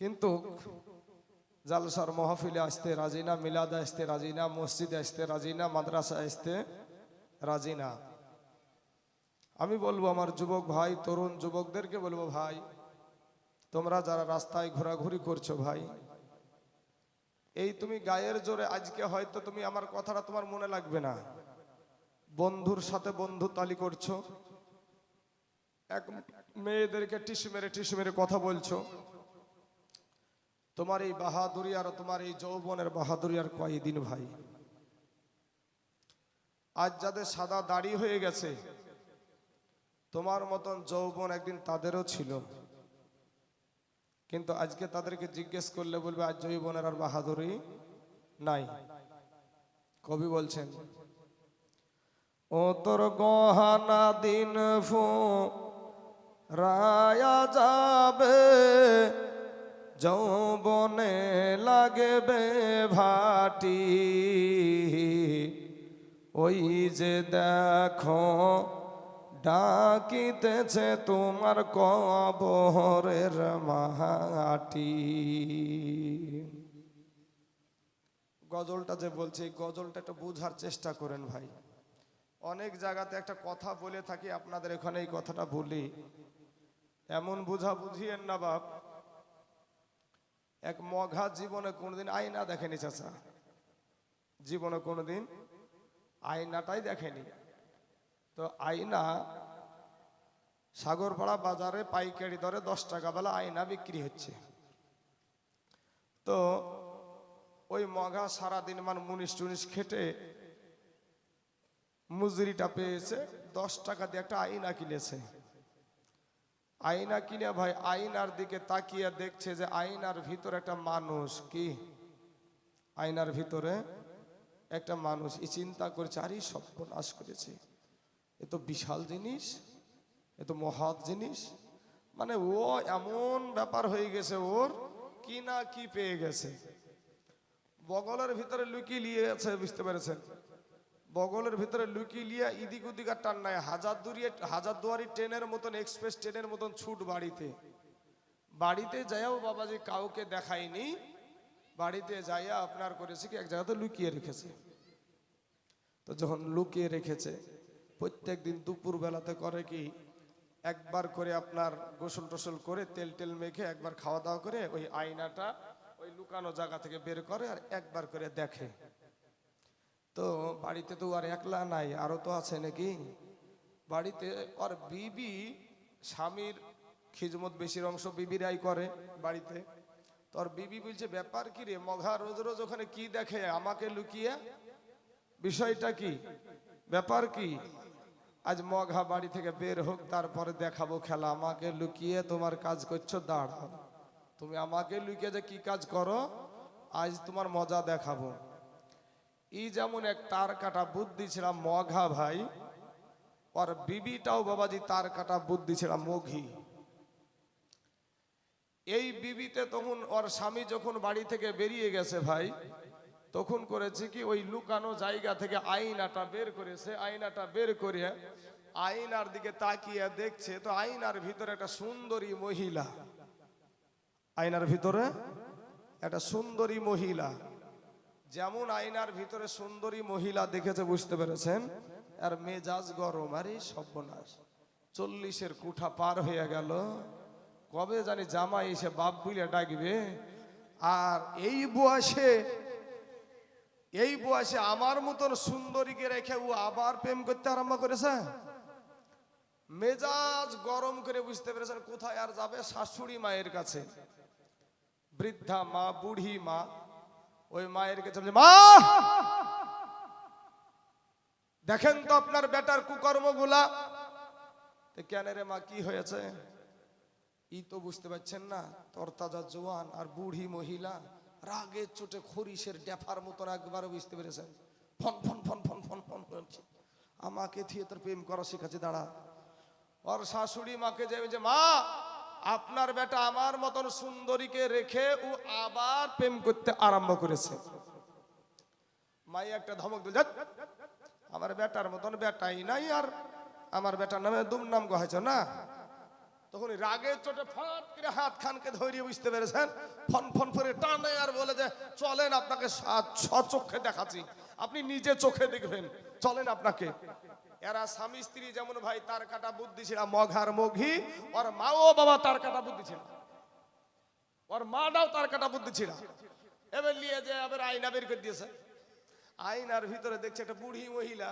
কিন্তু জালসার মহফিলে আসতে রাজি না, মিলাদে আসতে রাজি না, মসজিদে আসতে রাজি না মাদ্রাসা আসতে রাজি না। আমি বলব আমার যুবক ভাই, তরুণ যুবকদেরকে বলব ভাই, তোমরা যারা রাস্তায় ঘোরাঘুরি করছ ভাই, এই তুমি গায়ের জোরে আজকে হয়তো তুমি আমার কথাটা তোমার মনে লাগবে না। বন্ধুর সাথে বন্ধু তালি করছ, এক মেয়েদেরকে টিসু মেরে টিসু মেরে কথা বলছো তোমার এই বাহাদুরি আর তোমার এই যৌবনের বাহাদুরি আর কয়দিন ভাই? আজ যাদের সাদা দাড়ি হয়ে গেছে, তোমার মতন যৌবন একদিন তাদেরও ছিল। কিন্তু আজকে তাদেরকে জিজ্ঞেস করলে বলবে, আজ যৌবনের আর বাহাদুরি নাই। কবি বলছেন, ও তোর গহানা দিন ফু রায়া যাবে যৌবনে লাগবে ভাটি। ওই যে দেখো, ডাকিতেছে তোমার কবরের মাটি। গজলটা যে বলছি গজলটা একটু বোঝার চেষ্টা করেন ভাই। অনেক জায়গাতে একটা কথা বলে থাকি, আপনাদের এখানে এই কথাটা বলি। এমন বুঝা বুঝিয়েন না বাপ। এক মঘা জীবনে কোনোদিন আয়না দেখেনি চাচা। জীবনে কোনোদিন আয়নাটাই দেখেনি। তো আয়না সাগরপাড়া বাজারে পাইকারি দরে দশ টাকা বেলা আয়না বিক্রি হচ্ছে। তো ওই মঘা সারাদিন মান মুনিশ টুনিশ খেটে মজুরিটা পেয়েছে, দশ টাকা দিয়ে একটা আয়না কিনেছে। আয়না কিনে ভাই, আয়নার দিকে তাকিয়ে দেখছে যে আয়নার ভিতরে একটা মানুষ। কি? আয়নার ভিতরে একটা মানুষ। এই চিন্তা করছে, আরে সর্বনাশ করেছে। এ তো বিশাল জিনিস, এ তো মহৎ জিনিস। মানে ও এমন ব্যাপার হয়ে গেছে, ওর কি না কি পেয়ে গেছে। বগলের ভিতরে লুকিয়ে নিয়ে আছে বুঝতে পেরেছেন? বগলের ভিতরে লুকিয়ে লিয়া ইদিক উদিক আর টান নাই। হাজার দুরিয়ে হাজার দুয়ারি ট্রেনের মতন, এক্সপ্রেস ট্রেনের মতন ছুট বাড়িতে। বাড়িতে যাইয়াও বাবাজি কাউকে দেখায়নি। বাড়িতে যাইয়া আপনার করেছে কি, এক জায়গাতে লুকিয়ে রেখেছে। তো যখন লুকিয়ে রেখেছে, প্রত্যেক দিন দুপুর বেলাতে করে কি, একবার করে আপনার গোসল টোসল করে তেল টেল মেখে একবার খাওয়া দাওয়া করে ওই আয়নাটা, ওই লুকানো জায়গা থেকে বের করে আর একবার করে দেখে। তো বাড়িতে তো আর একলা নাই, আরও তো আছে নাকি? বাড়িতে আর বিবি স্বামীর খিজমত বেশির অংশ বিবিরাই করে বাড়িতে। তোর বিবি বলছে, ব্যাপার কি রে? মঘা রোজ রোজ ওখানে কি দেখে? আমাকে লুকিয়ে? বিষয়টা কি? ব্যাপার কি? আজ মঘা বাড়ি থেকে বের হোক, তারপরে দেখাবো খেলা। আমাকে লুকিয়ে তোমার কাজ করছ, দাঁড়াও। তুমি আমাকে লুকিয়ে যে কি কাজ করো, আজ তোমার মজা দেখাবো। ই যেমন এক তার কাটা বুদ্ধি ছিল মঘা ভাই, আর বিবিটাও বাবাজি তার কাটা বুদ্ধি ছিল মঘি। এই বিবিতে তখন ওর স্বামী যখন বাড়ি থেকে বেরিয়ে গেছে ভাই, তখন করেছে কি ওই লুকানো জায়গা থেকে আয়নাটা বের করেছে, আয়নাটা বের করে আয়নার দিকে তাকিয়ে দেখছে, তো আয়নার ভিতরে একটা সুন্দরী মহিলা। আয়নার ভিতরে একটা সুন্দরী মহিলা। যেমন আয়নার ভিতরে সুন্দরী মহিলা দেখেছে, বুঝতে পেরেছেন? আর মেজাজ গরম, আরে সর্বনাশ। চল্লিশের কুঠা পার হয়ে গেল। কবে জানি জামাই এসে বাপ বুলে ডাকবে। আর এই বয়সে এই বয়সে আমার মতন সুন্দরীকে রেখে ও আবার প্রেম করতে আরম্ভ করেছে? মেজাজ গরম করে বুঝতে পেরেছেন কোথায় আর যাবে শাশুড়ি মায়ের কাছে। বৃদ্ধা মা, বুড়ি মা ওই মায়ের কাছে মা! দেখেন তো আপনার বেটার কুকর্মগুলা কেন রে মা, কি হয়েছে? ই তো বুঝতে পারছেন না, তরতাজা জোয়ান আর বুড়ি মহিলা, রাগে চোটে খরিশের ডেফার মতন একবার বুঝতে পেরেছেন। Phone phone phone phone phone phone করছে আমাকে থিয়েটার প্রেম করা শিখাচ্ছে, দাঁড়া। ওর শাশুড়ি মাকে যাবে যে মা আপনার বেটা আমার মতন সুন্দরীকে রেখে ও আবার প্রেম করতে আরম্ভ করেছে। মাই একটা ধমক দিল আমার বেটার মতন বেটাই নাই আর আমার বেটার নামে দুম নাম গহাইছ না? তখন রাগের চোটে ফাট করে হাত খানকে ধরিয়ে বুঝতে পেরেছেন। ফন ফন করে টানে আর বলে যে, চলেন আপনাকে চোখে দেখাচ্ছি। আপনি নিজে চোখে দেখবেন। চলেন আপনাকে। এরা স্বামী স্ত্রী যেমন ভাই, তার কাটা বুদ্ধি ছিল মঘার মঘি। ওর মা ও বাবা তার কাটা বুদ্ধি ছিল। ওর মাটাও তার কাটা বুদ্ধি ছিল। এবার নিয়ে যে এবার আয়না বের করে দিয়েছে। আয়নার ভিতরে দেখছে একটা বুড়ি মহিলা।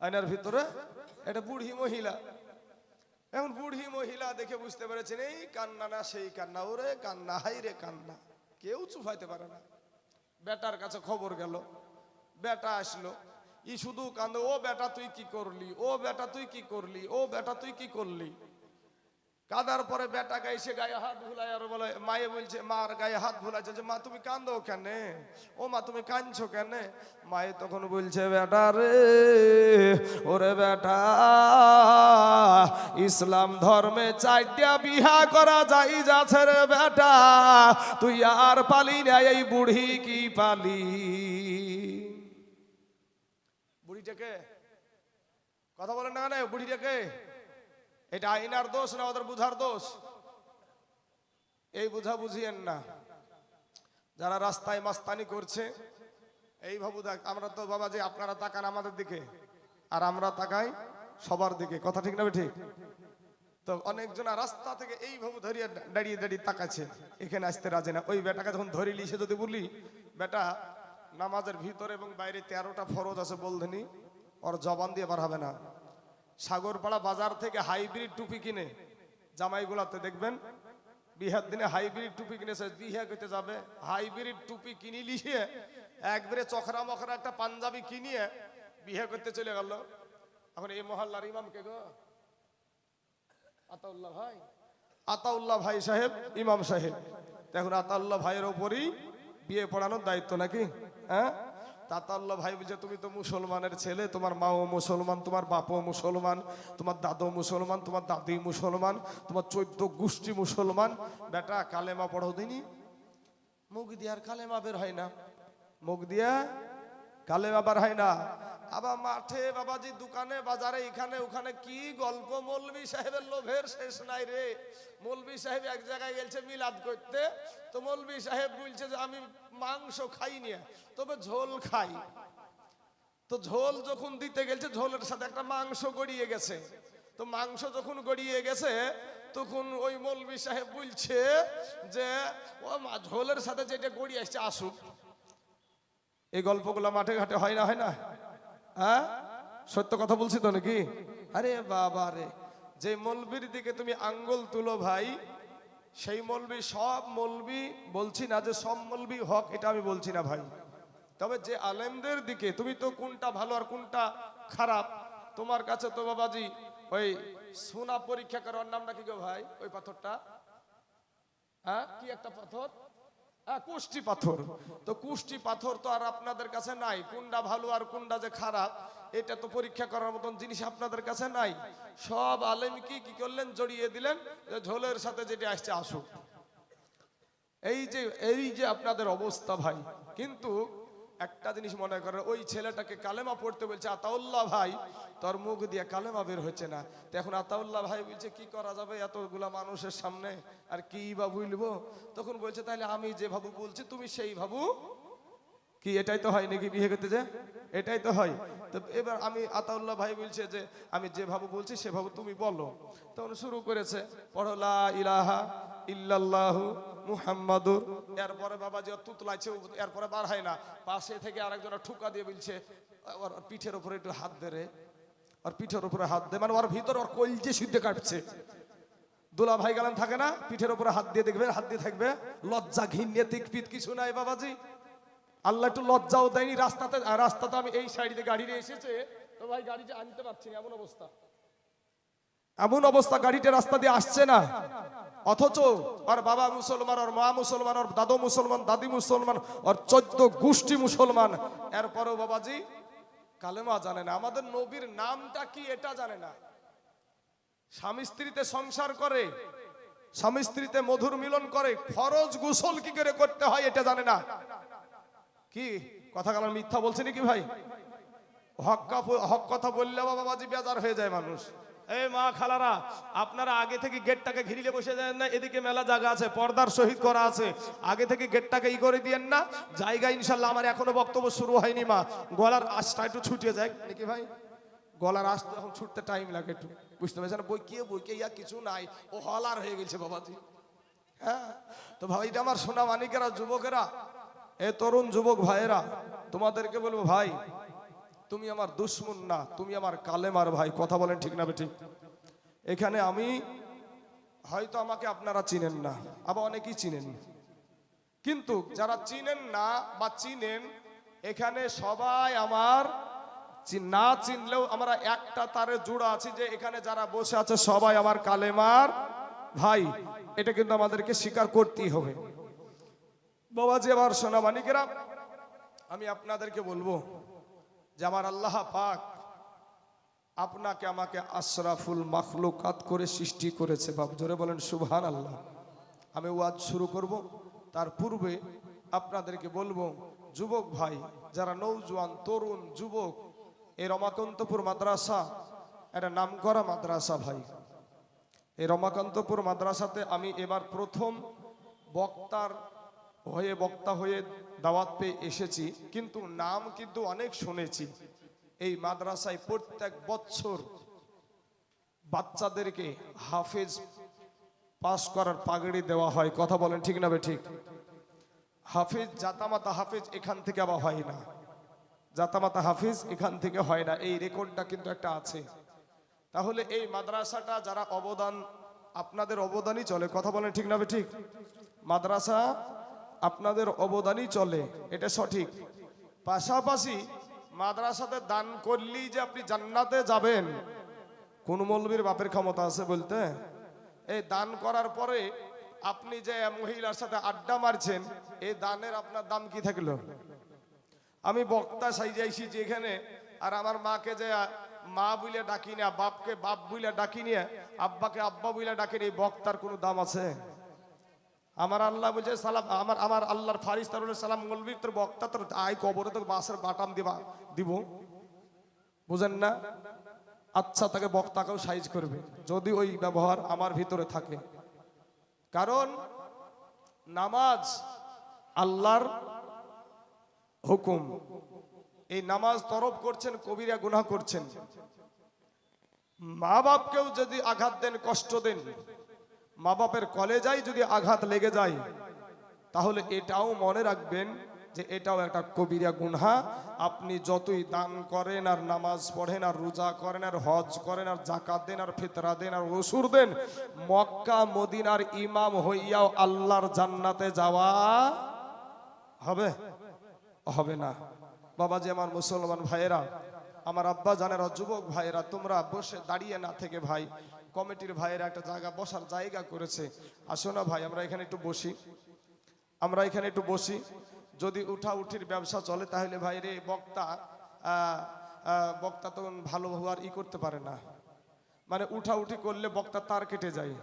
আয়নার ভিতরে একটা বুড়ি মহিলা। এখন বুড়ি মহিলা দেখে বুঝতে পেরেছেন, এই কান্না না, সেই কান্না, ওরে কান্না হাই রে কান্না। কেউ চুপাইতে পারে না। বেটার কাছে খবর গেল। বেটা আসলো। ই শুধু কান্দে, ও বেটা, তুই কি করলি? ও বেটা, তুই কি করলি? ও বেটা, তুই কি করলি? কাদার পরে বেটা গাইছে গায়ে হাত ভুলাই আর বলে, মায়ে বলছে, মার গায়ে হাত ভুলাইছে যে মা, তুমি কান্দো কেন? ও মা, তুমি কাঁদছো কেন? মায়ে তখন বলছে, বেটা রে, ওরে বেটা, ইসলাম ধর্মে চারটা বিহা করা যাই যাচ্ছে রে বেটা। তুই আর পালি না, এই বুড়ি কি পালি? বুড়িটাকে। কথা বলেন না না বুড়িটাকে? এটা আইনার দোষ না ওদের বুঝার দোষ? এই বুঝা বুঝিয়েন না। যারা রাস্তায় মাস্তানি করছে, এই ভাবু দেখ, আমরা তো বাবা যে আপনারা তাকান আমাদের দিকে, আর আমরা তাকাই সবার দিকে। কথা ঠিক না ঠিক তো অনেকজন রাস্তা থেকে এই ভাবু ধরিয়ে দাঁড়িয়ে দাঁড়িয়ে তাকাচ্ছে। এখানে আসতে রাজে না। ওই বেটাকে যখন ধরি লিসে যদি বলি বেটা নামাজের ভিতরে এবং বাইরে তেরোটা ফরজ আছে বলধনি ওর জবান দিয়ে বার হবে না। সাগরপাড়া বাজার থেকে হাইব্রিড টুপি কিনে জামাইগুলাতে দেখবেন, বিহার দিনে হাইব্রিড টুপি কিনেছে, বিহা করতে যাবে। হাইব্রিড টুপি কিনি লিখে একবারে চখরা মখরা একটা পাঞ্জাবি কিনিয়ে বিয়ে করতে চলে গেল। এখন এই মহল্লার ইমাম কে গো? আতাউল্লাহ ভাই। আতাউল্লাহ ভাই সাহেব, ইমাম সাহেব। এখন আতাউল্লাহ ভাইয়ের ওপরই বিয়ে পড়ানোর দায়িত্ব নাকি? হ্যাঁ? তাতাল্লা ভাই বলছে, তুমি তো মুসলমানের ছেলে, তোমার মাও মুসলমান, তোমার বাপও মুসলমান, তোমার দাদু মুসলমান, তোমার দাদি মুসলমান, তোমার চৈদ্দ গোষ্ঠী মুসলমান। বেটা, কালেমা পড়ো দিনই মুখ আর কালেমা বের হয় না। মুখ দিয়া কালেমা বার হয় না। আবার মাঠে বাবাজি দোকানে, বাজারে, এখানে, ওখানে কি গল্প মৌলবি সাহেবের লোভের শেষ নাই রে। মৌলবি সাহেব এক জায়গায় গেছে মিলাদ করতে। তো মৌলবি সাহেব বলছে যে, আমি মাংস খাই নিয়ে তবে ঝোল খাই। তো ঝোল যখন দিতে গেছে, ঝোলের সাথে একটা মাংস গড়িয়ে গেছে। তো মাংস যখন গড়িয়ে গেছে, তখন ওই মৌলবি সাহেব বলছে যে, ও ঝোলের সাথে যেটা গড়িয়ে আসছে, আসুক। এই গল্পগুলো মাঠে ঘাটে হয় না হয় না? হ্যাঁ? সত্য কথা বলছি তো নাকি? আরে বাবা রে, যে মলবির দিকে তুমি আঙ্গুল তুলো ভাই, সেই মলবি, সব মলবি বলছি না যে সব মলবি হক, এটা আমি বলছি না ভাই। তবে যে আলেমদের দিকে, তুমি তো কোনটা ভালো আর কোনটা খারাপ, তোমার কাছে তো বাবাজি ওই সোনা পরীক্ষা করার নামটা কি গো ভাই, ওই পাথরটা? হ্যাঁ? কি একটা পাথর? কুষ্টি পাথর। তো কুষ্টি পাথর তো আর আপনাদের কাছে নাই। কোনটা ভালো আর কোনটা যে খারাপ, এটা তো পরীক্ষা করার মতন জিনিস আপনাদের কাছে নাই। সব আলেম কি কি করলেন? জড়িয়ে দিলেন যে ঝোলের সাথে যেটা আসছে, আসুক। এই যে এই যে আপনাদের অবস্থা ভাই, কিন্তু একটা জিনিস মনে করে, ওই ছেলেটাকে কালেমা পড়তে বলছে, আতাউল্লাহ ভাই, তোর মুখ দিয়ে কালেমা বের হচ্ছে না। তো এখন আতাউল্লাহ ভাই বলছে, কি করা যাবে এতগুলা মানুষের সামনে? আর কি বা বুঝব তখন বলছে তাহলে আমি যে ভাবু বলছি, তুমি সেই ভাবু? কি, এটাই তো হয় নাকি বিয়ে করতে যে? এটাই তো হয়। তো এবার আমি আতাউল্লাহ ভাই বলছে যে, আমি যে ভাবু বলছি, সে ভাবু তুমি বলো। তখন শুরু করেছে পড়লা ইলাহা ইল্লাল্লাহু মুহাম্মাদুর এরপরে বাবা যে এরপরে বার হয় না। পাশে থেকে আরেকজন ঠুকা দিয়ে বলছে, ওর পিঠের উপরে একটু হাত ওর পিঠের উপরে হাত দে। মানে ওর ভিতর ওর কলজে সিদ্ধে কাটছে। দুলা ভাই গেলেন থাকে না? পিঠের উপরে হাত দিয়ে দেখবে, হাত দিয়ে থাকবে। লজ্জা ঘিন্নে তিকপিত কিছু নাই বাবাজি। আল্লাহ একটু লজ্জাও দেয়নি। রাস্তাতে রাস্তাতে আমি এই সাইডে গাড়ি নিয়ে এসেছে। তো ভাই গাড়িটা আনতে পারছি না, এমন অবস্থা। এমন অবস্থা গাড়িটা রাস্তা দিয়ে আসছে না। অথচ ওর বাবা মুসলমান ওর মা মুসলমান ওর দাদু মুসলমান, দাদি মুসলমান ওর চোদ্দ গোষ্ঠী মুসলমান। এরপরেও বাবাজি কালেমা জানে না। আমাদের নবীর নামটা কি এটা জানে না। স্বামী স্ত্রীতে সংসার করে, স্বামী স্ত্রীতে মধুর মিলন করে, ফরজ গোসল কি করে করতে হয় এটা জানে না। কি? কথা কালার মিথ্যা বলছে নাকি ভাই? হক কথা বললে বাবাজি বেজার হয়ে যায় মানুষ। এই মা খালারা, আপনারা আগে থেকে গেটটাকে ঘিরিলে বসে দেন না, এদিকে মেলা জায়গা আছে, পর্দার সহিত করা আছে। আগে থেকে গেটটাকে ই করে দিয়েন না জায়গা ইনশাল্লাহ আমার এখনও বক্তব্য শুরু হয়নি মা। গলার আশটা একটু ছুটিয়ে যায়। নাকি ভাই? গলার আশ এখন ছুটতে টাইম লাগে একটু। বুঝতে পারছেন? বই কে বই কে ইয়া কিছু নাই। ও হলার হয়ে গেছে বাবাজি। হ্যাঁ? তো ভাই, এটা আমার সোনা মানিকেরা যুবকেরা। এ তরুণ যুবক ভাইয়েরা, তোমাদেরকে বলব, ভাই তুমি আমার দুশ্মন না, তুমি আমার কালেমার ভাই। কথা বলেন ঠিক না ঠিক এখানে আমি হয়তো আমাকে আপনারা চিনেন না, আবার অনেকেই চিনেন। কিন্তু যারা চিনেন না বা চিনেন, এখানে সবাই আমার না চিনলেও আমরা একটা তারে জুড়া আছি যে এখানে যারা বসে আছে সবাই আমার কালেমার ভাই। এটা কিন্তু আমাদেরকে স্বীকার করতেই হবে। বাবাজি, আমার সোনা মানিকেরা আমি আপনাদেরকে বলব যে আমার আল্লাহ পাক আপনাকে আমাকে আশরাফুল মাখলুকাত করে সৃষ্টি করেছে। বাবু জোরে বলেন সুবহান আল্লাহ আমি ওয়াজ শুরু করব, তার পূর্বে আপনাদেরকে বলব, যুবক ভাই, যারা নৌজওয়ান তরুণ, যুবক, এই রমাকান্তপুর মাদ্রাসা একটা নামকরা মাদ্রাসা ভাই। এই রমাকান্তপুর মাদ্রাসাতে আমি এবার প্রথম বক্তার হয়ে, বক্তা হয়ে দাওয়াত পেয়ে এসেছি, কিন্তু নাম কিন্তু অনেক শুনেছি। এই মাদ্রাসায় প্রত্যেক বছর বাচ্চাদেরকে হাফেজ পাস করার পাগড়ি দেওয়া হয়। কথা বলেন ঠিক না ঠিক? হাফিজ জাতামাতা হাফিজ এখান থেকে আবার হয় না। জাতামাতা হাফিজ এখান থেকে হয় না। এই রেকর্ডটা কিন্তু একটা আছে। তাহলে এই মাদ্রাসাটা যারা অবদান, আপনাদের অবদানই চলে। কথা বলেন ঠিক নাবে ঠিক? মাদ্রাসা আপনাদের অবদানই চলে, এটা সঠিক। পাশাপাশি মাদ্রাসাতে দান করলেই যে আপনি জান্নাতে যাবেন, কোন মৌলবীর বাপের ক্ষমতা আছে বলতে? এই দান করার পরে আপনি যে মহিলার সাথে আড্ডা মারছেন, এই দানের আপনার দাম কি থাকল? আমি বক্তা সাইজাইছি যেখানে, আর আমার মাকে যে মা বুলে ডাকি না, বাপকে বাপ বুলে ডাকি নিয়ে আব্বাকে আব্বা বুলে ডাকি নিয়ে বক্তার কোনো দাম আছে? আমার আল্লাহ বলছে, সালাম, আমার আমার আল্লাহর ফারিস তার সালাম বলবি তোর বক্তা, তোর আয় কবরে তোর বাসের বাটাম দিবা, দিব। বুঝেন না? আচ্ছা তাকে বক্তাকেও সাইজ করবে, যদি ওই ব্যবহার আমার ভিতরে থাকে। কারণ নামাজ আল্লাহর হুকুম। এই নামাজ তরফ করছেন, কবিরা গুনাহ করছেন। মা বাপকেও যদি আঘাত দেন, কষ্ট দেন মা বাপের কলেজাই যদি আঘাত লেগে যায়, তাহলে এটাও মনে রাখবেন যে এটাও একটা কবিরা গুনহা। আপনি যতই দান করেন আর নামাজ পড়েন আর রোজা করেন আর হজ করেন আর জাকাত দেন আর ফিতরা দেন আর ওসুর দেন, মক্কা, মদিনার ইমাম হইয়াও আল্লাহর জান্নাতে যাওয়া হবে? হবে না। বাবাজি, আমার মুসলমান ভাইয়েরা, আমার আব্বা জানেরা, যুবক ভাইয়েরা, তোমরা বসে দাঁড়িয়ে না থেকে ভাই কমিটির ভাইয়েরা একটা জায়গা বসার জায়গা করেছে। আসো না ভাই, আমরা এখানে একটু বসি। আমরা এখানে একটু বসি। যদি উঠা উঠির ব্যবসা চলে, তাহলে ভাই রে, বক্তা বক্তা তো ভালো হওয়ার ই করতে পারে না। মানে উঠা উঠি করলে বক্তা তার কেটে যায়।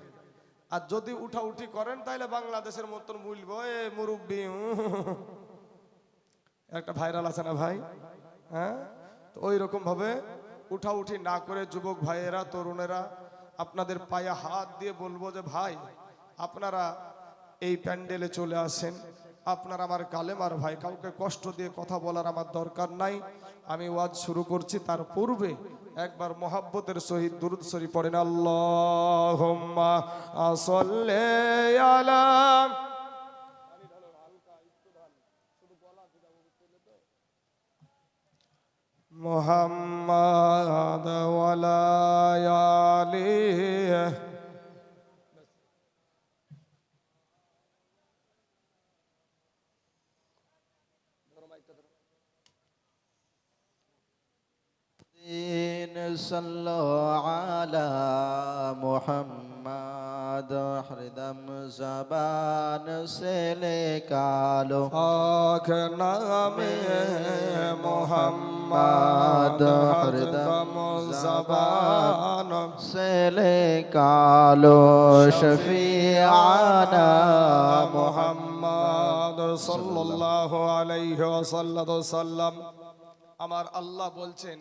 আর যদি উঠা উঠি করেন, তাহলে বাংলাদেশের মতন বলব, এ মুরব্বী একটা ভাইরাল আছে না ভাই? হ্যাঁ? তো ওই রকম ভাবে উঠা উঠি না করে যুবক ভাইয়েরা, তরুণেরা আপনাদের পায়ে হাত দিয়ে বলব যে ভাই, আপনারা এই প্যান্ডেলে চলে আসেন। আপনার আমার কালেমার ভাই, কাউকে কষ্ট দিয়ে কথা বলার আমার দরকার নাই। আমি ওয়াজ শুরু করছি, তার পূর্বে একবার মোহাব্বতের সহিত দুরুদ সরি পড়েন। আল্লাহ আলা محمد ولا عليه صلى على محمد بعد ہردم زبان سے نکالو آخ نام محمد ہردم زبان سے نکالو شفیعنا محمد صلی اللہ علیہ وسلم আমার আল্লাহ বলছেন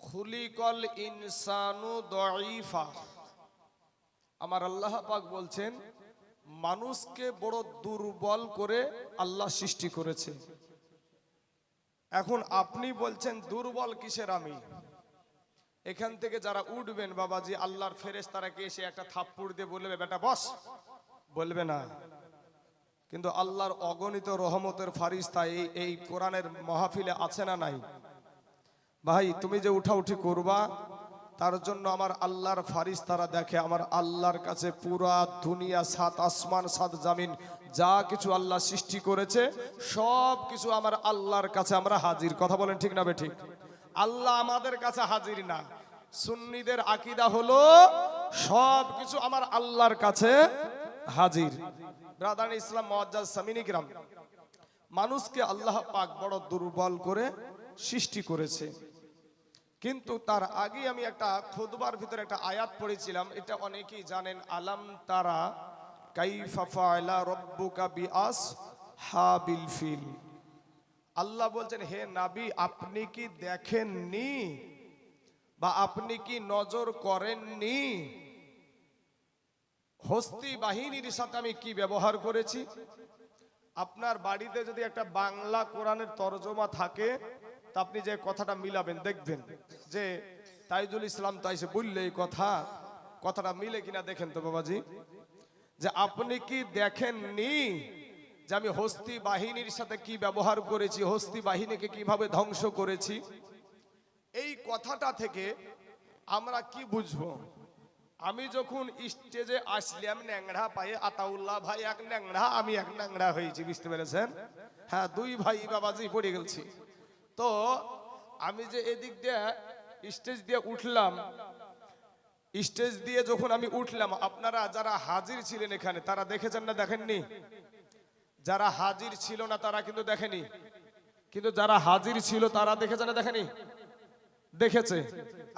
খুলিকল ইনসানু দঈফা আমার আল্লাহ পাক বলছেন, মানুষকে বড় দুর্বল করে আল্লাহ সৃষ্টি করেছে। এখন আপনি বলছেন, দুর্বল কিসের আমি? এখান থেকে যারা উঠবেন বাবাজি, আল্লাহর ফেরেস তারা কে এসে একটা থাপ্পড় দিয়ে বলবে, বেটা, বস। বলবে না। কিন্তু আল্লাহর অগণিত রহমতের ফারিস্তা এই এই কোরআনের মাহফিলে আছে না নাই? ভাই, তুমি যে উঠাউঠি করবা তার জন্য আমার আল্লাহর ফারিস তারা দেখে, আমার আল্লাহর কাছে পুরা দুনিয়া, সাত আসমান, সাত জামিন, যা কিছু আল্লাহ সৃষ্টি করেছে, সব কিছু আমার আল্লাহর কাছে আমরা হাজির। কথা বলেন ঠিক না বে ঠিক? আল্লাহ আমাদের কাছে হাজির না। সুন্নিদের আকিদা হলো, সব কিছু আমার আল্লাহর কাছে হাজির। ব্রাদান ইসলাম মোয়াজ্জাজ সামিনিকরাম মানুষকে আল্লাহ পাক বড় দুর্বল করে সৃষ্টি করেছে। কিন্তু তার আগে আমি একটা খুদবার ভিতরে একটা আয়াত পড়েছিলাম, এটা অনেকেই জানেন, আলাম তারা কাইফা ফাআলা রব্বুকা বিআস হাবিল ফিল। আল্লাহ বলছেন, হে নাবি, আপনি কি দেখেননি বা আপনি কি নজর করেননি? হস্তি বাহিনীর সাথে আমি কি ব্যবহার করেছি? আপনার বাড়িতে যদি একটা বাংলা কোরআনের তরজমা থাকে তা আপনি যে কথাটা মিলাবেন, দেখবেন যে তাইজুল ইসলাম তাইসে বললে এই কথা। কথাটা মিলে কিনা দেখেন তো বাবাজি। যে আপনি কি দেখেননি যে আমি হস্তি বাহিনীর সাথে কি ব্যবহার করেছি, হস্তি বাহিনীকে কীভাবে ধ্বংস করেছি? এই কথাটা থেকে আমরা কি বুঝব? আমি যখন স্টেজে আসলাম, ন্যাংড়া পায়ে আতাউল্লাহ ভাই, এক ন্যাংড়া, আমি এক ন্যাংড়া হয়েছি, বুঝতে পেরেছেন? হ্যাঁ দুই ভাই বাবাজি পড়ে গেছি তো আমি যে এদিক দিয়ে স্টেজ দিয়ে উঠলাম, স্টেজ দিয়ে যখন আমি উঠলাম, আপনারা যারা হাজির ছিলেন এখানে, তারা দেখেছেন না দেখেননি? যারা হাজির ছিল না, তারা কিন্তু দেখেনি। কিন্তু যারা হাজির ছিল, তারা দেখেছে না দেখেনি? দেখেছে।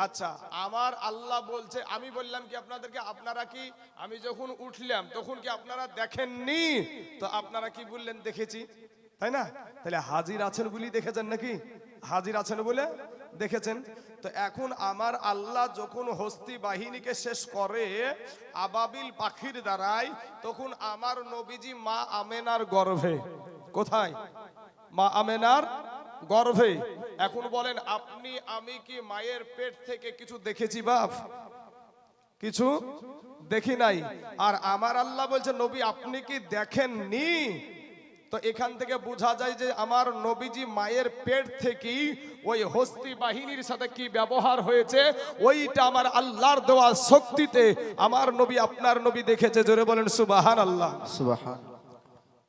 আচ্ছা আমার আল্লাহ বলছে, আমি বললাম কি আপনাদেরকে, আপনারা কি, আমি যখন উঠলাম, তখন কি আপনারা দেখেননি? তো আপনারা কি বললেন, দেখেছি। তাই না? তাহলে হাজির আছেন বলি দেখেছেন নাকি? হাজির আছেন বলে দেখেছেন। তো এখন আমার আল্লাহ যখন হস্তি বাহিনীকে শেষ করে আবাবিল পাখির দ্বারাই, তখন আমার নবীজি মা আমেনার গর্ভে। কোথায়? মা আমেনার গর্ভে। এখন বলেন, আপনি, আমি কি মায়ের পেট থেকে কিছু দেখেছি বাপ? কিছু দেখি নাই। আর আমার আল্লাহ বলছে, নবী, আপনি কি দেখেননি? তো এখান থেকে বোঝা যায় যে আমার নবীজি মায়ের পেট থেকেই ওই হস্তি বাহিনীর সাথে কি ব্যবহার হয়েছে ওইটা আমার আল্লাহর দেওয়া শক্তিতে আমার নবী আপনার নবী দেখেছে। জোরে বলেন সুবাহান আল্লাহ সুবহান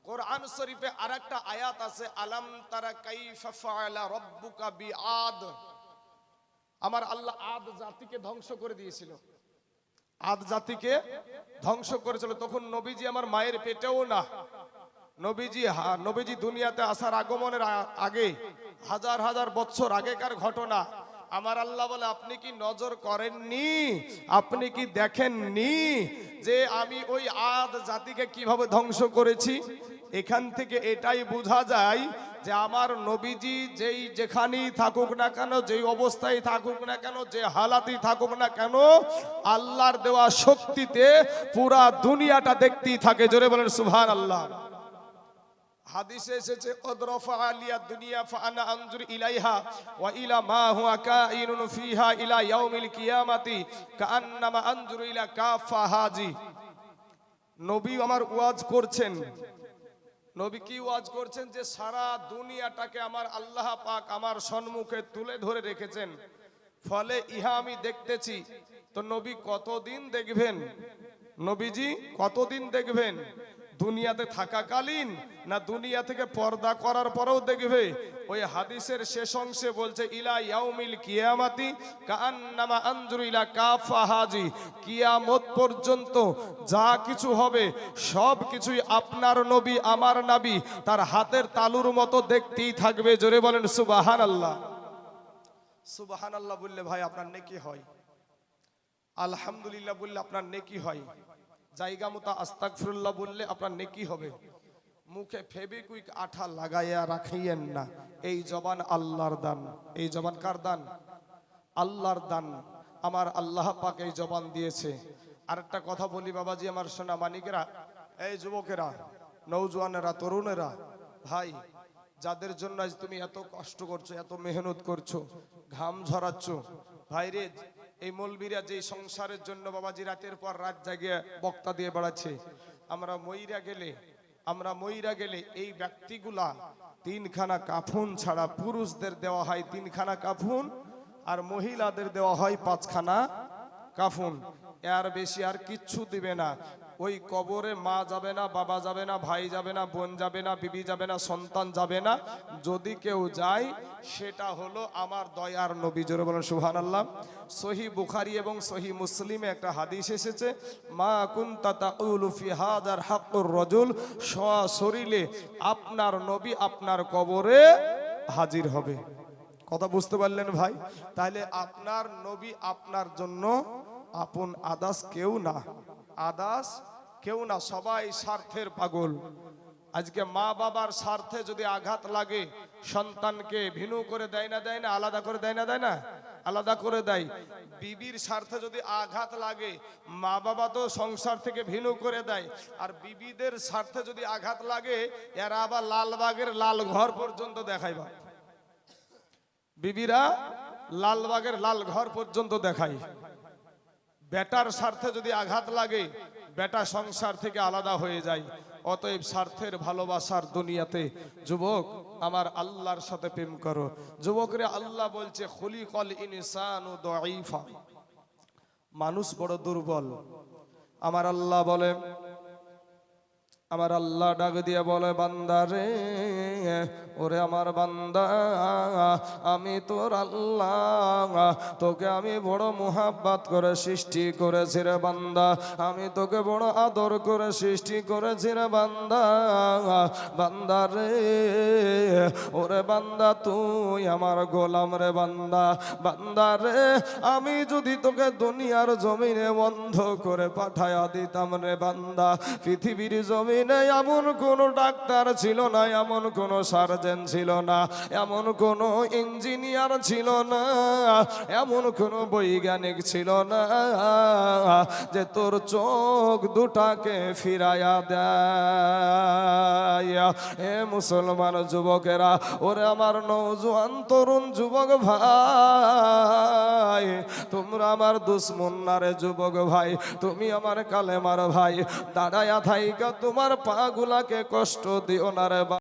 কোরআন শরীফে আরেকটা আয়াত আছে আলাম তারা কাইফা ফাআলা রাব্বুকা বিআদ। আমার আল্লাহ আদ জাতিকে ধ্বংস করে দিয়েছিল। আদ জাতিকে ধ্বংস করেছিল তখন নবীজি আমার মায়ের পেটেও না। নবীজি নবীজি দুনিয়াতে আসার আগমনের আগে, হাজার হাজার বছর আগেকার ঘটনা। আমার আল্লাহ বলে, আপনি কি নজর করেননি? আপনি কি দেখেননি যে আমি ওই আদ জাতিকে কীভাবে ধ্বংস করেছি? এখান থেকে এটাই বোঝা যায় যে আমার নবীজি যেই যেখানেই থাকুক না কেন, যেই অবস্থায় থাকুক না কেন, যে হালাতেই থাকুক না কেন, আল্লাহর দেওয়া শক্তিতে পুরা দুনিয়াটা দেখতেই থাকে। জোরে বলেন সুভান আল্লাহ হাদিসে এসেছে অদরফা আলিয়া দুনিয়া ফানা আনজুর ইলাইহা ওয়া ইলা মা হুয়া কাইনুন ফিহা ইলা ইয়াউমিল কিয়ামাতি, কাআন্নামা আনজুর ইলা কাফা হাজি। নবী আমার ওয়াজ করছেন। নবী কি ওয়াজ করছেন? যে সারা দুনিয়াটাকে আমার আল্লাহ পাক আমার সম্মুখে তুলে ধরে রেখেছেন। ফলে ইহা আমি দেখতেছি। তো নবী কতদিন দেখবেন? নবীজি কতদিন দেখবেন? দুনিয়াতে থাকাকালীন না দুনিয়া থেকে পর্দা করার পরেও দেখবে ওই হাদিসের শেষ অংশে বলছে, ইলা ইয়াউমিল কিয়ামাতি কাআন্নামা আনজুরু ইলা কাফা হাজি। কিয়ামত পর্যন্ত যা কিছু হবে, সব কিছুই আপনার নবী, আমার নবী, তার হাতের তালুর মতো দেখতেই থাকবে। জোরে বলেন সুবাহান আল্লাহ সুবাহান আল্লাহ বললে ভাই আপনার নেকি হয়। আলহামদুলিল্লাহ বললে আপনার নেকি হয়। জায়গা মতো আস্তাকফিরুল্লাহ বললে আপনার নেকি হবে। মুখে ফেবিকুইক আঠা লাগাইয়া রাখিয়েন না। এই জবান আল্লাহর দান। এই জবান কার দান? আল্লাহর দান। আমার আল্লাহ পাক এই জবান দিয়েছে। আরেকটা কথা বলি বাবাজি, আমার সোনা মানিকেরা, এই যুবকেরা নৌজওয়ানেরা তরুণেরা, ভাই, যাদের জন্য আজ তুমি এত কষ্ট করছ, এত মেহনত করছ, ঘাম ঝরাচ্ছ ভাই রে এই মলবিরা যে সংসারের জন্য বাবাজি রাতের পর রাত জাগিয়ে বক্তা দিয়ে বেড়াচ্ছে। আমরা মইরা গেলে, আমরা মইরা গেলে এই ব্যক্তিগুলা তিনখানা কাফুন ছাড়া পুরুষদের দেওয়া হয় তিনখানা কাফুন আর মহিলাদের দেওয়া হয় পাঁচখানা কাফুন। এর বেশি আর কিচ্ছু দিবে না। ওই কবরে মা যাবে না, বাবা যাবে না, ভাই যাবে না, বোন যাবে না, বিবি যাবে না, সন্তান যাবে না। যদি কেউ যায়, সেটা হলো আমার দয়ার নবী। জোরে বলেন সুহান আল্লাহ সহি বুখারি এবং সহি মুসলিমে একটা হাদিস এসেছে, মা কুন্তা তাকুলু ফি হাদার হাক্কুর রজুল সশরীরে আপনার নবী আপনার কবরে হাজির হবে। কথা বুঝতে পারলেন ভাই? তাহলে আপনার নবী আপনার জন্য আপন আদাস কেউ না। আদাস, কেউ না, সবাই স্বার্থের পাগল। আজকে মা বাবার স্বার্থে যদি আঘাত লাগে, সন্তানকে ভিনু করে দেয় না দেয় না, আলাদা করে দেয় না দেয় না, আলাদা করে দেয়। বিবির স্বার্থে যদি আঘাত লাগে, মা বাবা তো সংসার থেকে ভিনু করে দেয়। আর বিবিদের স্বার্থে যদি আঘাত লাগে, এরা আবার লালবাগের লাল ঘর পর্যন্ত দেখাইবা। বিবিরা লালবাগের লাল ঘর পর্যন্ত দেখায়। বেটার স্বার্থে যদি আঘাত লাগে, বেটা সংসার থেকে আলাদা হয়ে যায়। অতএব স্বার্থের ভালোবাসার দুনিয়াতে, যুবক, আমার আল্লাহর সাথে প্রেম করো। যুবকরে আল্লাহ বলছে হলিকল ইনসান মানুষ বড় দুর্বল। আমার আল্লাহ বলে আমার আল্লাহ ডাক দিয়ে বলে, বান্দা রে, ওরে আমার বান্দা, আমি তোর আল্লাহ, তোকে আমি বড় মোহাব্বাত করে সৃষ্টি করেছি রে বান্দা, আমি তোকে বড় আদর করে সৃষ্টি করেছি রে বান্দা বান্দা রে, ওরে বান্দা, তুই আমার গোলাম রে বান্দা বান্দা রে, আমি যদি তোকে দুনিয়ার জমিনে বন্ধ করে পাঠায়া দিতাম রে বান্দা, পৃথিবীর জমিনে এমন কোন ডাক্তার ছিল না, এমন কোন সার্জন ছিল না, এমন কোন ইঞ্জিনিয়ার ছিল না, এমন কোন বৈজ্ঞানিক ছিল না যে তোর চোখ দুটাকে ফিরাইয়া দেয়। এ মুসলমান যুবকেরা, ওরে আমার নৌজওয়ান তরুণ যুবক ভাই, তোমরা আমার দুশ্মন যুবক ভাই, তুমি আমার কালেমার ভাই, দাঁড়ায়া থাইকা তোমার পা গুলাকে কষ্ট দিও না রে